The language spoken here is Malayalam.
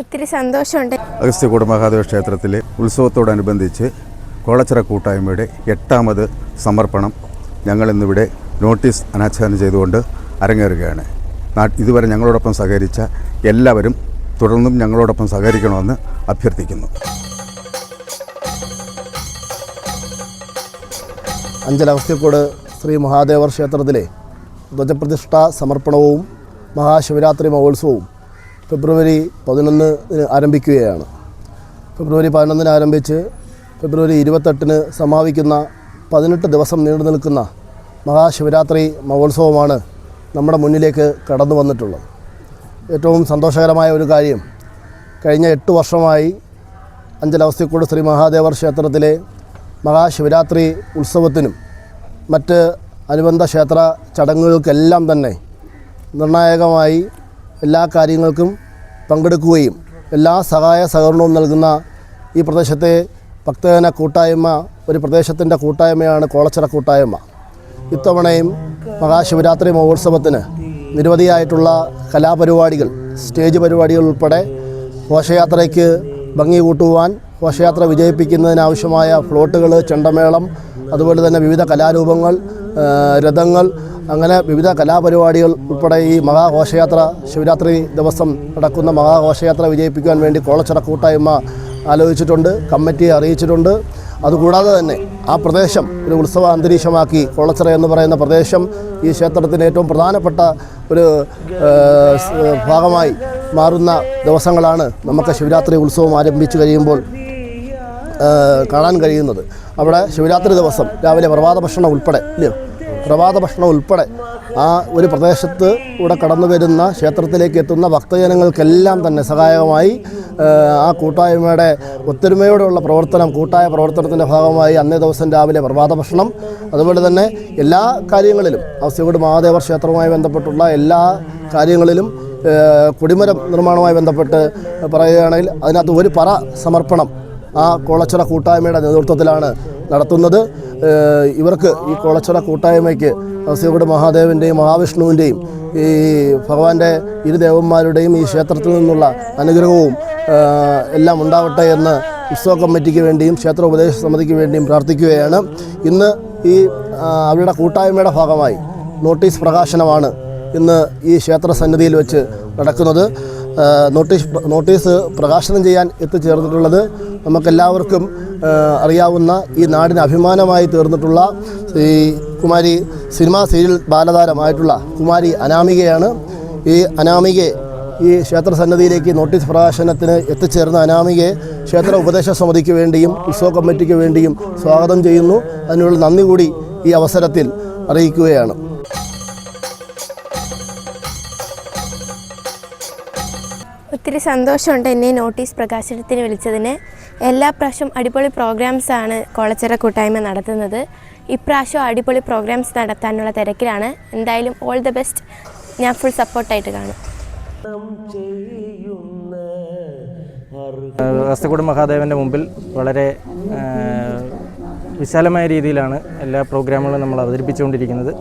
ഒത്തിരി സന്തോഷമുണ്ട്. അഗസ്ത്യകൂട മഹാദേവ ക്ഷേത്രത്തിലെ ഉത്സവത്തോടനുബന്ധിച്ച് കോളച്ചിറ കൂട്ടായ്മയുടെ എട്ടാമത് സമർപ്പണം ഞങ്ങളിന്നിവിടെ നോട്ടീസ് അനാച്ഛാദനം ചെയ്തുകൊണ്ട് അരങ്ങേറുകയാണ്. ഇതുവരെ ഞങ്ങളോടൊപ്പം സഹകരിച്ച എല്ലാവരും തുടർന്നും ഞങ്ങളോടൊപ്പം സഹകരിക്കണമെന്ന് അഭ്യർത്ഥിക്കുന്നു. അഞ്ചൽ അഗസ്ത്യക്കോട് ശ്രീ മഹാദേവർ ക്ഷേത്രത്തിലെ ധ്വജപ്രതിഷ്ഠാ സമർപ്പണവും മഹാശിവരാത്രി മഹോത്സവവും ഫെബ്രുവരി പതിനൊന്നിന് ആരംഭിക്കുകയാണ്. ഫെബ്രുവരി പതിനൊന്നിന് ആരംഭിച്ച് ഫെബ്രുവരി ഇരുപത്തെട്ടിന് സമാപിക്കുന്ന പതിനെട്ട് ദിവസം നീണ്ടു നിൽക്കുന്ന മഹാശിവരാത്രി മഹോത്സവമാണ് നമ്മുടെ മുന്നിലേക്ക് കടന്നു വന്നിട്ടുള്ളത്. ഏറ്റവും സന്തോഷകരമായ ഒരു കാര്യം കഴിഞ്ഞ എട്ട് വർഷമായി അഞ്ചലവസ്ഥക്കോട് ശ്രീ മഹാദേവർ ക്ഷേത്രത്തിലെ മഹാശിവരാത്രി ഉത്സവത്തിനും മറ്റ് അനുബന്ധ ക്ഷേത്ര ചടങ്ങുകൾക്കെല്ലാം തന്നെ നിർണായകമായി എല്ലാ കാര്യങ്ങൾക്കും പങ്കെടുക്കുകയും എല്ലാ സഹായ സഹകരണവും നൽകുന്ന ഈ പ്രദേശത്തെ ഭക്തജന കൂട്ടായ്മ ഒരു പ്രദേശത്തിന്റെ കൂട്ടായ്മയാണ് കോളച്ചിറ കൂട്ടായ്മ. ഇത്തവണയും മഹാശിവരാത്രി മഹോത്സവത്തിന് നിരവധിയായിട്ടുള്ള കലാപരിപാടികൾ സ്റ്റേജ് പരിപാടികൾ ഉൾപ്പെടെ ഘോഷയാത്രയ്ക്ക് ഭംഗി കൂട്ടുവാൻ ഘോഷയാത്ര വിജയിപ്പിക്കുന്നതിനാവശ്യമായ ഫ്ലോട്ടുകൾ ചെണ്ടമേളം അതുപോലെ തന്നെ വിവിധ കലാരൂപങ്ങൾ രഥങ്ങൾ അങ്ങനെ വിവിധ കലാപരിപാടികൾ ഉൾപ്പെടെ ഈ മഹാഘോഷയാത്ര ശിവരാത്രി ദിവസം നടക്കുന്ന മഹാഘോഷയാത്ര വിജയിപ്പിക്കാൻ വേണ്ടി കോളച്ചിറ കൂട്ടായ്മ ആലോചിച്ചിട്ടുണ്ട് കമ്മിറ്റിയെ അറിയിച്ചിട്ടുണ്ട്. അതുകൂടാതെ തന്നെ ആ പ്രദേശം ഒരു ഉത്സവ അന്തരീക്ഷമാക്കി കോളച്ചിറ എന്ന് പറയുന്ന പ്രദേശം ഈ ക്ഷേത്രത്തിന് ഏറ്റവും പ്രധാനപ്പെട്ട ഒരു ഭാഗമായി മാറുന്ന ദിവസങ്ങളാണ് നമുക്ക് ശിവരാത്രി ഉത്സവം ആരംഭിച്ചു കഴിയുമ്പോൾ കാണാൻ കഴിയുന്നത്. അവിടെ ശിവരാത്രി ദിവസം രാവിലെ പ്രഭാത ഭക്ഷണം ഉൾപ്പെടെ ഇല്ലയോ പ്രഭാത ഭക്ഷണം ഉൾപ്പെടെ ആ ഒരു പ്രദേശത്ത് കൂടെ കടന്നു വരുന്ന ക്ഷേത്രത്തിലേക്ക് എത്തുന്ന ഭക്തജനങ്ങൾക്കെല്ലാം തന്നെ സഹായകമായി ആ, കൂട്ടായ്മയുടെ ഒത്തൊരുമയോടെയുള്ള പ്രവർത്തനം കൂട്ടായ പ്രവർത്തനത്തിന്റെ ഭാഗമായി അന്നേ ദിവസം രാവിലെ പ്രഭാത ഭക്ഷണം അതുപോലെ തന്നെ എല്ലാ കാര്യങ്ങളിലും അവസ്ഥയോട് മഹാദേവർ ക്ഷേത്രവുമായി ബന്ധപ്പെട്ടുള്ള എല്ലാ കാര്യങ്ങളിലും കൊടിമരം നിർമ്മാണവുമായി ബന്ധപ്പെട്ട് പറയുകയാണെങ്കിൽ അതിനകത്ത് ഒരു പറ സമർപ്പണം ആ കോളച്ചിറ കൂട്ടായ്മയുടെ നേതൃത്വത്തിലാണ് നടത്തുന്നത്. ഇവർക്ക് ഈ കോളച്ചിറ കൂട്ടായ്മയ്ക്ക് അവസ്ഥയോട് മഹാദേവന്റെയും മഹാവിഷ്ണുവിന്റെയും ഈ ഭഗവാന്റെ ഇരു ദേവന്മാരുടെയും ഈ ക്ഷേത്രത്തിൽ നിന്നുള്ള അനുഗ്രഹവും എല്ലാം ഉണ്ടാവട്ടെ എന്ന് ഉത്സവ കമ്മിറ്റിക്ക് വേണ്ടിയും ക്ഷേത്ര ഉപദേശ സമിതിക്ക് വേണ്ടിയും പ്രാർത്ഥിക്കുകയാണ്. ഇന്ന് ഈ അവരുടെ കൂട്ടായ്മയുടെ ഭാഗമായി നോട്ടീസ് പ്രകാശനമാണ് ഇന്ന് ഈ ക്ഷേത്ര സന്നിധിയിൽ വെച്ച് നടക്കുന്നത്. നോട്ടീസ് നോട്ടീസ് പ്രകാശനം ചെയ്യാൻ എത്തിച്ചേർന്നിട്ടുള്ളത് നമുക്കെല്ലാവർക്കും അറിയാവുന്ന ഈ നാടിന് അഭിമാനമായി തീർന്നിട്ടുള്ള ഈ കുമാരി സിനിമാ സീരിയൽ ബാലതാരമായിട്ടുള്ള കുമാരി അനാമികയാണ്. ഈ അനാമികയെ ഈ ക്ഷേത്ര സന്നിധിയിലേക്ക് നോട്ടീസ് പ്രകാശനത്തിന് എത്തിച്ചേർന്ന അനാമികയെ ക്ഷേത്ര ഉപദേശ സമിതിക്ക് വേണ്ടിയും ഉത്സവ കമ്മിറ്റിക്ക് വേണ്ടിയും സ്വാഗതം ചെയ്യുന്നു. അതിനുള്ള നന്ദി കൂടി ഈ അവസരത്തിൽ അറിയിക്കുകയാണ്. ഒത്തിരി സന്തോഷമുണ്ട് എന്നെ നോട്ടീസ് പ്രകാശനത്തിന് വിളിച്ചതിന്. എല്ലാ പ്രാവശ്യം അടിപൊളി പ്രോഗ്രാംസാണ് കോളച്ചിറ കൂട്ടായ്മ നടത്തുന്നത്. ഇപ്രാവശ്യം അടിപൊളി പ്രോഗ്രാംസ് നടത്താനുള്ള തിരക്കിലാണ്. എന്തായാലും ഓൾ ദ ബെസ്റ്റ് ഞാൻ ഫുൾ സപ്പോർട്ടായിട്ട് കാണും. അസ്തക്കുട മഹാദേവന്റെ മുമ്പിൽ വളരെ വിശാലമായ രീതിയിലാണ് എല്ലാ പ്രോഗ്രാമുകളും നമ്മൾ അവതരിപ്പിച്ചുകൊണ്ടിരിക്കുന്നത്.